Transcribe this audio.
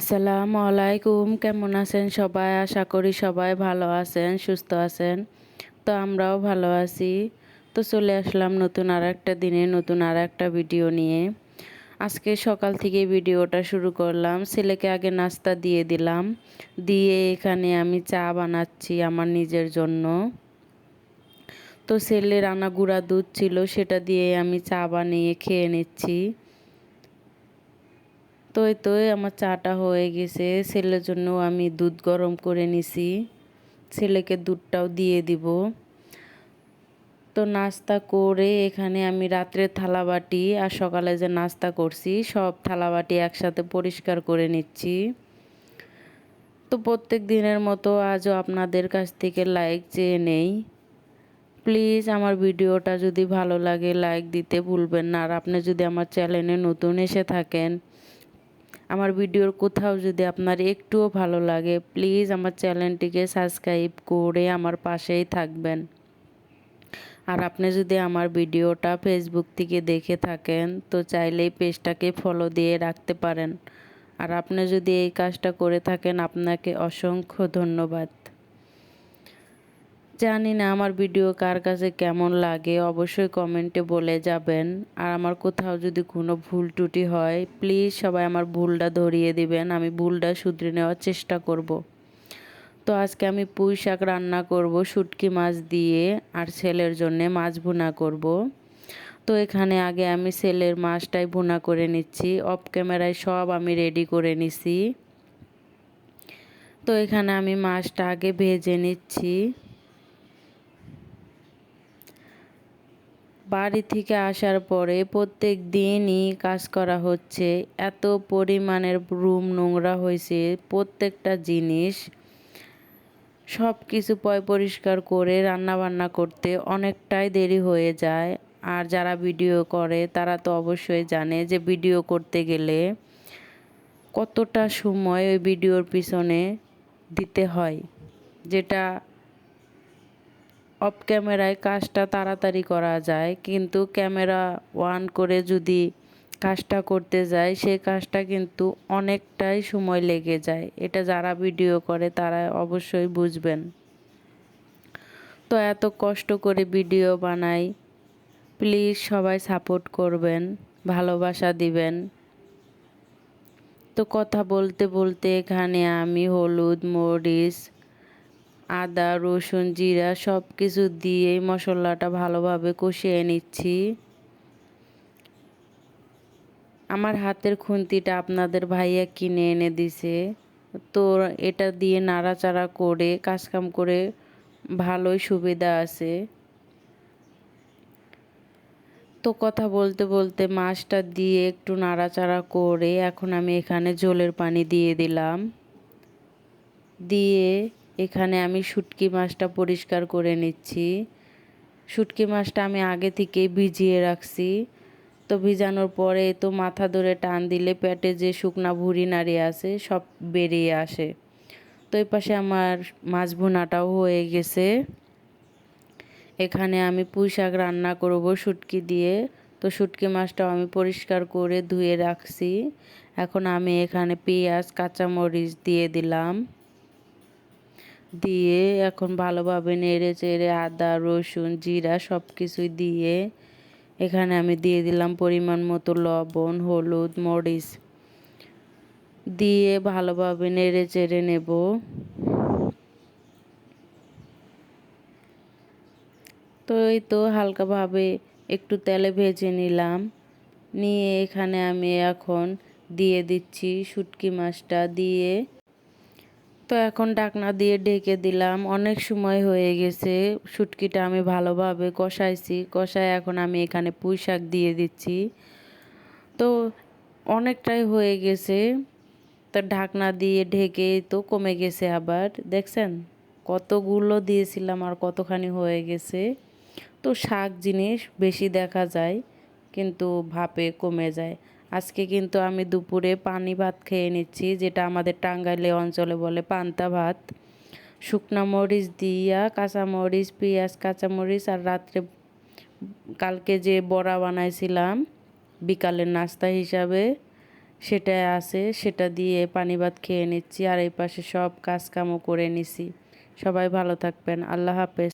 আসসালামু আলাইকুম, কেমন আছেন সবাই? আশা করি সবাই ভালো আছেন, সুস্থ আছেন। তো আমরাও ভালো আছি। তো চলে আসলাম নতুন আর একটা দিনে, নতুন আর একটা ভিডিও নিয়ে। আজকে সকাল থেকে ভিডিওটা শুরু করলাম। ছেলেকে আগে নাস্তা দিয়ে দিলাম। দিয়ে এখানে আমি চা বানাচ্ছি আমার নিজের জন্য। তো ছেলের আনা গুঁড়া দুধ ছিল, সেটা দিয়ে আমি চা বানিয়ে খেয়ে নিচ্ছি। তো এই তো আমার চাটা হয়ে গেছে, ছেলের জন্য আমি দুধ গরম করে নিছি। ছেলেকে দুধটাও দিয়ে দিব। তো নাস্তা করে এখানে আমি রাত্রে থালাবাটি আর সকালে যে নাস্তা করছি, সব থালাবাটি একসাথে পরিষ্কার করে নিচ্ছি। তো প্রত্যেক দিনের মতো আজও আপনাদের কাছ থেকে লাইক চেয়ে নেই। প্লিজ আমার ভিডিওটা যদি ভালো লাগে, লাইক দিতে ভুলবেন না। আর আপনি যদি আমার চ্যানেলে নতুন এসে থাকেন আমার ভিডিওর কোথাও যদি আপনার একটুও ভালো লাগে প্লিজ আমার চ্যানেলটিকে সাবস্ক্রাইব করে আমার পাশেই থাকবেন। আর আপনি যদি আমার ভিডিওটা ফেসবুক থেকে দেখে থাকেন, তো চাইলেই পেজটাকে ফলো দিয়ে রাখতে পারেন। আর আপনি যদি এই কাজটা করে থাকেন, আপনাকে অসংখ্য ধন্যবাদ। জানি না আমার ভিডিও কার কাছে কেমন লাগে, অবশ্যই কমেন্টে বলে যাবেন আর আমার কোথাও যদি কোনো ভুল টুটি হয় প্লিজ সবাই আমার ভুলটা ধরিয়ে দিবেন, আমি ভুলটা শুধরে নেওয়ার চেষ্টা করব। তো আজকে আমি পুঁই শাক রান্না করব, শুটকি মাছ দিয়ে, আর ছেলের জন্যে মাছ ভুনা করব। তো এখানে আগে আমি ছেলের মাছটাই ভুনা করে নিচ্ছি অফ ক্যামেরায় সব আমি রেডি করে নিছি তো এখানে আমি মাছটা আগে ভেজে নিচ্ছি বাড়ি থেকে আসার পরে প্রত্যেক দিনই কাজ করা হচ্ছে। এত পরিমাণের রুম নোংরা হয়েছে, প্রত্যেকটা জিনিস। সব কিছু পয় পরিষ্কার করে রান্না বান্না করতে অনেকটাই দেরি হয়ে যায়। আর যারা ভিডিও করে, তারা তো অবশ্যই জানে যে ভিডিও করতে গেলে কতটা সময় ওই ভিডিওর পিছনে দিতে হয়, যেটা অফ ক্যামেরায় কাজটা তাড়াতাড়ি করা যায়, কিন্তু ক্যামেরা ওয়ান করে যদি কাজটা করতে যায় সেই কাজটা কিন্তু অনেকটাই সময় লেগে যায়। এটা যারা ভিডিও করে তারা অবশ্যই বুঝবেন। তো এত কষ্ট করে ভিডিও বানাই, প্লিজ সবাই সাপোর্ট করবেন, ভালোবাসা দিবেন। তো কথা বলতে বলতে এখানে আমি হলুদ, মরিচ আদা, রসুন, জিরা সব কিছু দিয়ে মশলাটা ভালোভাবে কষিয়ে নিচ্ছি। আমার হাতের খুন্তিটা আপনাদের ভাইয়া কিনে এনে দিছে। তো এটা দিয়ে নাড়াচাড়া করে, কাজকাম করে ভালোই সুবিধা আছে। তো কথা বলতে বলতে মাছটা দিয়ে একটু নাড়াচাড়া করে এখন আমি এখানে জলের পানি দিয়ে দিলাম। দিয়ে এখানে আমি শুটকি মাছটা পরিষ্কার করে নিচ্ছি। শুটকি মাছটা আমি আগে থেকেই ভিজিয়ে রাখছি। তো ভিজানোর পরে তো মাথা ধরে টান দিলে পেটে যে শুকনা ভুড়ি নাড়ি আছে, সব বেরিয়ে আসে। তো এই পাশে আমার মাছ ভুনাটাও হয়ে গেছে। এখানে আমি পুঁই শাক রান্না করব শুটকি দিয়ে। তো শুটকি মাছটাও আমি পরিষ্কার করে ধুয়ে রাখছি। এখন আমি এখানে পেঁয়াজ, কাঁচামরিচ দিয়ে দিলাম। দিয়ে এখন ভালোভাবে নেড়ে চেড়ে আদা, রসুন, জিরা সব কিছুই দিয়ে এখানে আমি দিয়ে দিলাম পরিমাণ মতো লবণ, হলুদ, মরিচ। দিয়ে ভালোভাবে নেড়ে চেড়ে নেব। তো এই তো হালকাভাবে একটু তেলে ভেজে নিলাম। নিয়ে এখানে আমি এখন দিয়ে দিচ্ছি শুটকি মাছটা দিয়ে তো এখন ডাকনা দিয়ে ঢেকে দিলাম। অনেক সময় হয়ে গেছে। শুটকিটা আমি ভালোভাবে কষাইছি। কষায় এখন আমি এখানে পুঁই শাক দিয়ে দিচ্ছি। তো অনেকটাই হয়ে গেছে। তো ঢাকনা দিয়ে ঢেকে তো কমে গেছে আবার। দেখছেন? কতগুলো দিয়েছিলাম আর কতখানি হয়ে গেছে। তো শাক জিনিস বেশি দেখা যায়, কিন্তু ভাপে কমে যায়। আজকে কিন্তু আমি দুপুরে পানি ভাত খেয়ে নিচ্ছি, যেটা আমাদের টাঙ্গাইলে অঞ্চলে বলে পান্তা ভাত। শুকনা মরিচ দিয়া কাঁচামরিচ পেঁয়াজ কাঁচামরিচ আর রাত্রে কালকে যে বড়া বানাইছিলাম, বিকালের নাস্তা হিসাবে, সেটা আছে, সেটা দিয়ে পানি ভাত খেয়ে নিচ্ছি, আর এই পাশে সব কাজ কামও করে নিছি। সবাই ভালো থাকবেন, আল্লাহ হাফেজ।